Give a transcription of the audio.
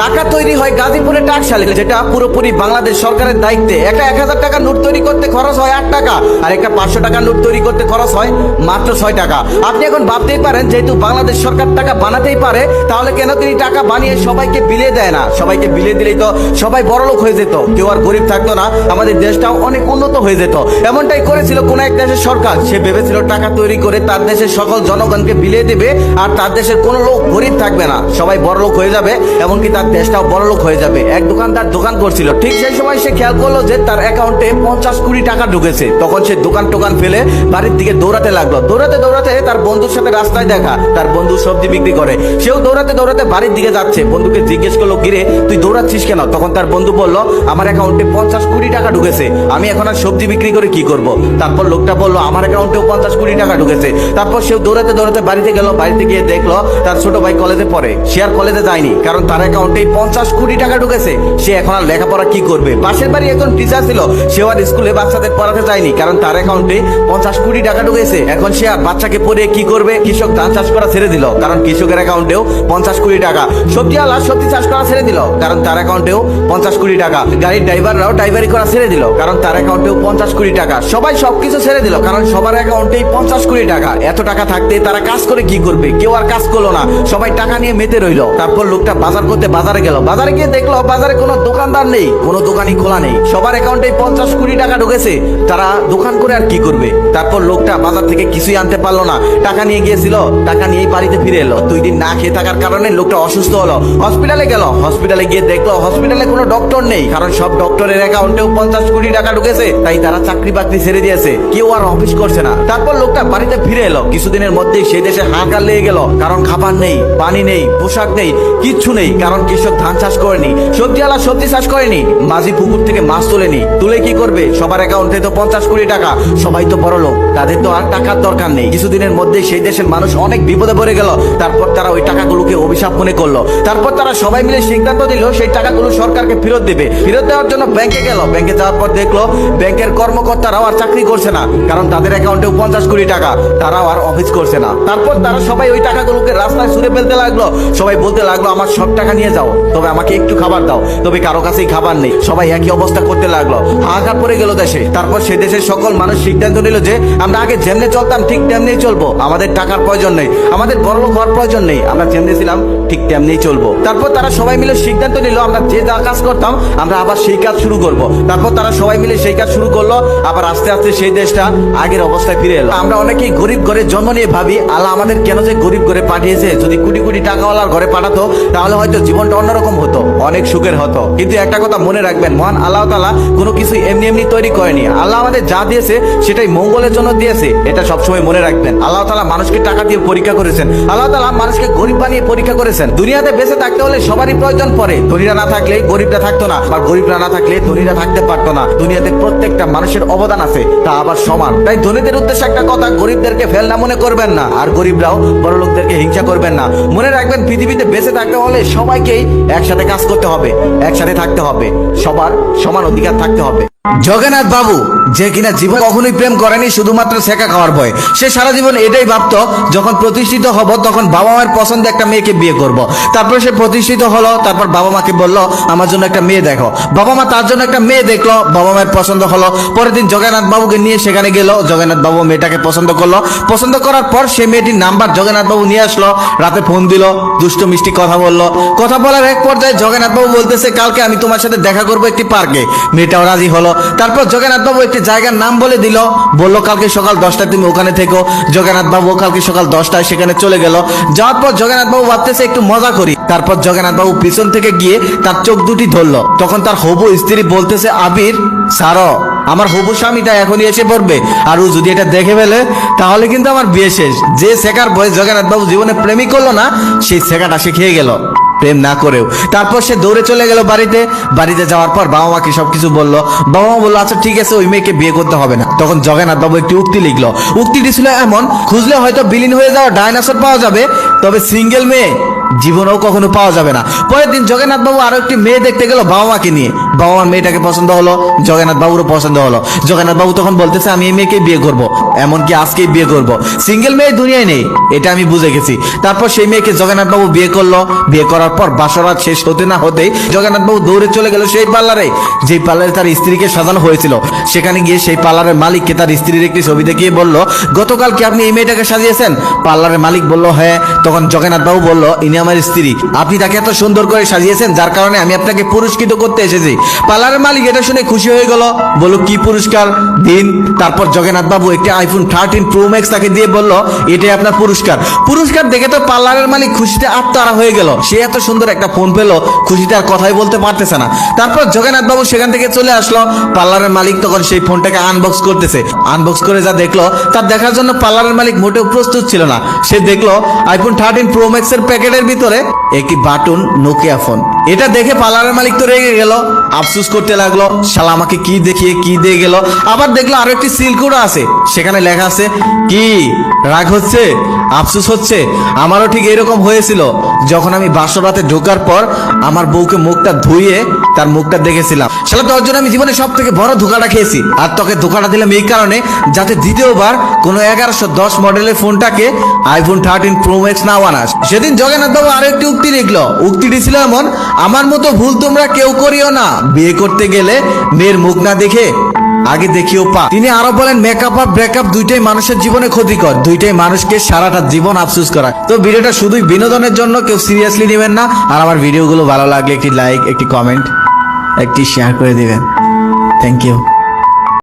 টাকা তৈরি হয় গাজীপুরে টাকশালে যেটা পুরোপুরি বাংলাদেশ সরকারের দায়িত্বে। একটা এক হাজার টাকা নোট তৈরি করতে খরচ হয় আট টাকা, আর একটা পাঁচশো টাকা নোট তৈরি করতে খরচ হয় মাত্র ছয় টাকা। আপনি এখন ভাবতেই পারেন, যেহেতু বাংলাদেশ সরকার টাকা বানাতেই পারে, তাহলে কেন তিনি টাকা বানিয়ে সবাইকে বিলিয়ে দেয় না? সবাইকে বিলিয়ে দিলেই তো সবাই বড়লোক হয়ে যেত। কেউ আর গরিব থাকতো না, আমাদের দেশটাও অনেক উন্নত হয়ে যেত। এমনটাই করেছিল কোন এক দেশের সরকার। সে ভেবেছিল টাকা তৈরি করে তার দেশের সকল জনগণকে বিলিয়ে দেবে, আর তার দেশের কোনো লোক গরিব থাকবে না। সবাই বড়লোক হয়ে যাবে, এমনকি তার দেশটাও বড়লোক হয়ে যাবে। এক দোকানদার দোকান করছিল। ঠিক সেই সময় সে খেয়াল করল যে তার অ্যাকাউন্টে পঞ্চাশ কোটি টাকা ঢুকেছে। তখন সে দোকান টোকান ফেলে বাড়ির দিকে দৌড়াতে লাগল। দৌড়াতে দৌড়াতে তার বন্ধুর সাথে রাস্তায় দেখা। তার বন্ধু সবজি বিক্রি করে। সেও দৌড়াতে দৌড়াতে বাড়ির দিকে যাচ্ছে। বন্ধুকে জিজ্ঞেস করল, কিরে, তুই দৌড়াচ্ছিস কেন? তখন তার বন্ধু বলল, আমার অ্যাকাউন্টে পঞ্চাশ কোটি টাকা ঢুকেছে। আমি এখন আর সবজি বিক্রি করে কি করব? তারপর লোকটা বলল, আমার অ্যাকাউন্টেও পঞ্চাশ কোটি টাকা ঢুকেছে। তারপর সেও দৌড়াতে দৌড়াতে বাড়িতে গেল। বাড়িতে গিয়ে দেখল, তার ছোট ভাই কলেজে পড়ে। সে আর কলেজে যায়নি, কারণ তার অ্যাকাউন্টে পঞ্চাশ কোটি টাকা ঢুকেছে। সে এখন আর লেখাপড়া কি করবে? পাশের বাড়ি একজন টিচার ছিল, সেও আর স্কুলে বাচ্চাদের পড়াতে যায়নি, কারণ তার অ্যাকাউন্টে পঞ্চাশ কোটি টাকা ঢুকেছে। এখন সে আর বাচ্চাকে পড়ে কি করবে? কৃষক ধান চাষ করা ছেড়ে দিল, কারণ কৃষকের অ্যাকাউন্টেও পঞ্চাশ কোটি টাকা। সবজি আলা সবজি চাষ করা ছেড়ে দিল, কারণ তার অ্যাকাউন্টেও পঞ্চাশ কোটি টাকা। গাড়ির ড্রাইভাররাও ড্রাইভারি করা ছেড়ে দিল, কারণ তার অ্যাকাউন্টেও পঞ্চাশ কোটি টাকা। সবাই সবকিছু ছেড়ে দিল, কারণ সবার অ্যাকাউন্টেই পঞ্চাশ কোটি টাকা। এত টাকা থাকতে তারা কাজ করে কি করবে? কেউ আর কাজ করল না, সবাই টাকা নিয়ে মেতে রইল। তারপর লোকটা বাজার করতে বাজারে গেল। বাজারে গিয়ে দেখল বাজারে কোনো দোকানদার নেই, কোনো দোকানই খোলা নেই। সবার অ্যাকাউন্টে পঞ্চাশ কোটি টাকা ঢুকেছে। তারা দোকান করে আর কি করবে? তারপর লোকটা বাজার থেকে কিছুই আনতে পারল না। টাকা নিয়ে গিয়েছিল, টাকা নিয়েই বাড়িতে ফিরে এলো। দুই দিন না খেয়ে থাকার কারণে লোকটা অসুস্থ হলো। হসপিটালে গেল। হসপিটালে গিয়ে দেখল হসপিটালে কোনো ডক্টর নেই। কারণ সব ডক্টরের অ্যাকাউন্টেও পঞ্চাশ কোটি টাকা ঢুকেছে। তাই তারা চাকরি বাকরি ছেড়ে দিয়েছে। কেউ আর অফিস করছে না। তারপর লোকটা বাড়িতে ফিরে এলো। কিছুদিনের মধ্যেই সেই দেশে হাহাকার লেগে গেল। কারণ খাবার নেই, পানি নেই, পোশাক নেই, কিচ্ছু নেই। কারণ কৃষক ধান চাষ করেনি সবজি আলা সবজি চাষ করেনি, মাঝি পুকুর থেকে মাছ তোলেনি। তুলে কি করবে? সবার অ্যাকাউন্টে তো পঞ্চাশ কোটি টাকা। সবাই তো বড় লোক, তাদের তো আর টাকার দরকার নেই। কিছুদিনের মধ্যে সেই দেশের মানুষ অনেক বিপদে পড়ে গেল। তারপর তারা ওই টাকাগুলোকে অভিশাপ মনে করল। তারপর তারা সবাই মিলে সিদ্ধান্ত দিল সেই টাকাগুলো সরকারকে ফেরত দেবে। ফেরত দেওয়ার জন্য ব্যাংকে গেল। ব্যাংকে যাওয়ার পর দেখল, ব্যাংকের কর্মকর্তারাও আর চাকরি করছে না, কারণ তাদের অ্যাকাউন্টেও পঞ্চাশ কোটি টাকা। তারাও আর অফিস করছে না। তারপর তারা সবাই ওই টাকাগুলোকে রাস্তায় ছুড়ে ফেলতে লাগল। সবাই বলতে লাগল, আমার সব টাকা নিয়ে যাও। তবে আমাকে একটু খাবার দাও। তবে কারও কাছেই খাবার নেই। সবাই একই অবস্থা করতে লাগল। হাহাকার পড়ে গেল দেশে। তারপর সে দেশের সকল মানুষ সিদ্ধান্ত নিল যে, আমরা আগে যেমনে চলতাম, ঠিক তেমনি চলবো। আমাদের টাকার প্রয়োজন নেই। আমাদের বড়লোক হওয়ার প্রয়োজন নেই। আমরা যেমনি ছিলাম, ঠিক তেমনি চলবো। তারপর তারা সবাই মিলে সিদ্ধান্ত নিল, আমরা যে যা কাজ করতাম, আমরা আবার সেই কাজ শুরু করব। তারপর তারা সবাই মিলে সেই কাজ শুরু করল। আবার আস্তে আস্তে সেই দেশটা আগের অবস্থায় ফিরে এলো। আমরা অনেকেই গরিব ঘরে জন্ম নিয়ে ভাবি, আল্লাহ আমাদের কেন যে গরিব ঘরে পাঠিয়েছে? যদি কোটি কোটি টাকাওয়ালার ঘরে পাঠাতো, তাহলে হয়তো জীবনটা অন্যরকম হতো, অনেক সুখের হতো। কিন্তু একটা কথা মনে রাখবেন, মহান আল্লাহ তালা কোনো কিছু এমনি এমনি তৈরি করেনি। আল্লাহ আমাদের যা দিয়েছে, সেটাই মঙ্গলের জন্য দিয়েছে, এটা সবসময় মনে রাখবেন। আল্লাহ তালা মানুষকে টাকা দিয়ে পরীক্ষা করেছেন। আল্লাহ তালা মানুষকে গরিব বানিয়ে পরীক্ষা করেছেন। দুনিয়াতে বেঁচে থাকতে হলে সবারই প্রয়োজন পড়ে। ধনীরা না থাকলে গরিবরা থাকতো না বা গরিবরা না থাকলে ধনীরা থাকতে পারতো না। দুনিয়াতে প্রত্যেকটা মানুষের অবদান আছে, তা আবার সমান। তাই ধনীদের উদ্দেশ্যে একটা কথা, গরিবদেরকে ফেলনা মনে করবেন না, আর গরিবরাও বড় লোকদেরকে হিংসা করবেন না। মনে রাখবেন, পৃথিবীতে বেঁচে থাকতে হলে সবাইকেই একসাথে কাজ করতে হবে একসাথে থাকতে হবে। সবার সমান অধিকার থাকতে হবে। জগন্নাথ বাবু, যে কিনা জীবন কখনোই প্রেম করেনি, শুধুমাত্র শেখা খাওয়ার ভয়। সে সারা জীবন এটাই ভাবতো, যখন প্রতিষ্ঠিত হব, তখন বাবা মায়ের পছন্দ একটা মেয়েকে বিয়ে করব। তারপর সে প্রতিষ্ঠিত হলো, তারপর বাবা মাকে বলল, আমার জন্য একটা মেয়ে দেখো। বাবা মা তার জন্য একটা মেয়ে দেখল বাবা মায়ের পছন্দ হলো। পরের দিন জগন্নাথ বাবুকে নিয়ে সেখানে গেল। জগন্নাথ বাবু মেয়েটাকে পছন্দ করল। পছন্দ করার পর সে মেয়েটির নাম্বার জগন্নাথ বাবু নিয়ে আসলো। রাতে ফোন দিল, দুষ্ট মিষ্টি কথা বলল। কথা বলার এক পর্যায়ে জগন্নাথ বাবু বলতেছে, কালকে আমি তোমার সাথে দেখা করব একটি পার্কে। মেয়েটাও রাজি হলো। তারপর জগন্নাথ বাবু একটি জায়গার নাম বলে দিল। বলল, কালকে সকাল দশটায় তুমি ওখানে থেকো। জগন্নাথ বাবু কালকে সকাল দশটায় সেখানে চলে গেল। যাওয়ার পর জগন্নাথ বাবু ভাবতেছে, একটু মজা করি। তারপর জগন্নাথ বাবু পিছন থেকে গিয়ে তার চোখ দুটি ধরলো। তখন তার হবু স্ত্রী বলতেছে, আবির, সার, আমার হবু স্বামীটা এখনই এসে পড়বে। আর ও যদি এটা দেখে ফেলে, তাহলে কিন্তু আমার বিয়ে শেষ। যে শেখার বয়স জগন্নাথ বাবু জীবনে প্রেমই করল না, সেই শেখাটা সে খেয়ে গেল। প্রেম না করেও। তারপর সে দৌড়ে চলে গেল বাড়িতে। বাড়িতে যাওয়ার পর বাবা মাকে সবকিছু বলল। বাবা মা বলল আচ্ছা ঠিক আছে, ওই মেয়েকে বিয়ে করতে হবে না। তখন জগেনাথ বাবু একটি উক্তি লিখলো। উক্তিটি ছিল এমন, খুঁজলে হয়তো বিলীন হয়ে যাওয়া ডায়নাসর পাওয়া যাবে, তবে সিঙ্গেল মেয়ে জীবনেও কখনো পাওয়া যাবে না। পরের দিন জগেনাথ বাবু আরও একটি মেয়ে দেখতে গেল বাবা মাকে নিয়ে। বাবা আমার মেয়েটাকে পছন্দ হলো, জগন্নাথ বাবুরও পছন্দ হলো। জগন্নাথ বাবু তখন বলতেছে, আমি এই মেয়েকে বিয়ে করব, এমনকি আজকেই বিয়ে করব। সিঙ্গেল মেয়ে দুনিয়ায় নেই, এটা আমি বুঝে গেছি। তারপর সেই মেয়েকে জগন্নাথ বাবু বিয়ে করল। বিয়ে করার পর বাসরাত শেষ হতে না হতেই জগন্নাথ বাবু দৌড়ে চলে গেল সেই পার্লারে, যেই পার্লারে তার স্ত্রীকে সাজানো হয়েছিল। সেখানে গিয়ে সেই পার্লারের মালিককে তার স্ত্রীর একটি ছবি দেখিয়ে বলল গতকাল কি আপনি এই মেয়েটাকে সাজিয়েছেন? পার্লারের মালিক বলল হ্যাঁ। তখন জগন্নাথ বাবু বলল, ইনি আমার স্ত্রী। আপনি তাকে এত সুন্দর করে সাজিয়েছেন, যার কারণে আমি আপনাকে পুরস্কৃত করতে এসেছি। পার্লারের মালিক এটা শুনে খুশি হয়ে গেল। বলল, কি পুরস্কার? দিন। তারপর জগন্নাথ বাবু একটি আইফোন থার্টিন প্রো ম্যাক্স তাকে দিয়ে বলল, এটাই আপনার পুরস্কার। পুরস্কার দেখে তো পার্লারের মালিক খুশিতে আত্মারা হয়ে গেল। সে এত সুন্দর একটা ফোন পেল, খুশিতে আর কথাই বলতে পারতেছে না। তারপর জগন্নাথ বাবু সেখান থেকে চলে আসলো। পার্লারের মালিক তখন সেই ফোনটাকে আনবক্স করতেছে। আনবক্স করে যা দেখল তার দেখার জন্য পার্লারের মালিক মোটেও প্রস্তুত ছিল না। সে দেখল আইফোন থার্টিন প্রো ম্যাক্স এর প্যাকেটের ভিতরে একটি বাটন নোকিয়া ফোন এটা দেখে পার্লারের মালিক তো রেগে গেল। আফসুস করতে লাগল, শালা আমাকে কি দেখিয়ে কি দিয়ে গেল? আবার দেখল আরও একটি সিলকুড়ো আছে, সেখানে লেখা আছে, কি? রাগ হচ্ছে? আফসুস হচ্ছে? আমারও ঠিক এরকম হয়েছিল, যখন আমি বাসরাতে ঢোকার পর আমার বউকে মুখটা ধুইয়ে তার মুখটা দেখেছিলাম। শালা তোর জন্য আমি জীবনে সব থেকে বড় ধোকাটা খেয়েছি, আর তোকে ধোকাটা দিলাম এই কারণে যাতে দ্বিতীয়বার কোনো এগারোশো দশ মডেলের ফোনটাকে আইফোন থার্টিন প্রো ম্যাক্স না বানাস। সেদিন জগন্নাথ বাবু আরও একটি উক্তি লিখলো, উক্তিটি ছিল এমন, আমার মতো ভুল তোমরা কেউ করিও না। বিয়ে করতে গেলে মেয়ের মুখ না দেখে আগে দেখিও পা। তিনি আরও বলেন মেকআপ আর ব্রেকআপ দুইটাই মানুষের জীবনে ক্ষতিকর। দুইটাই মানুষকে সারাটা জীবন আফসুস করা। তো ভিডিওটা শুধুই বিনোদনের জন্য কেউ সিরিয়াসলি নেবেন না। আর আমার ভিডিওগুলো ভালো লাগলে একটি লাইক একটি কমেন্ট একটি শেয়ার করে দিবেন। Thank you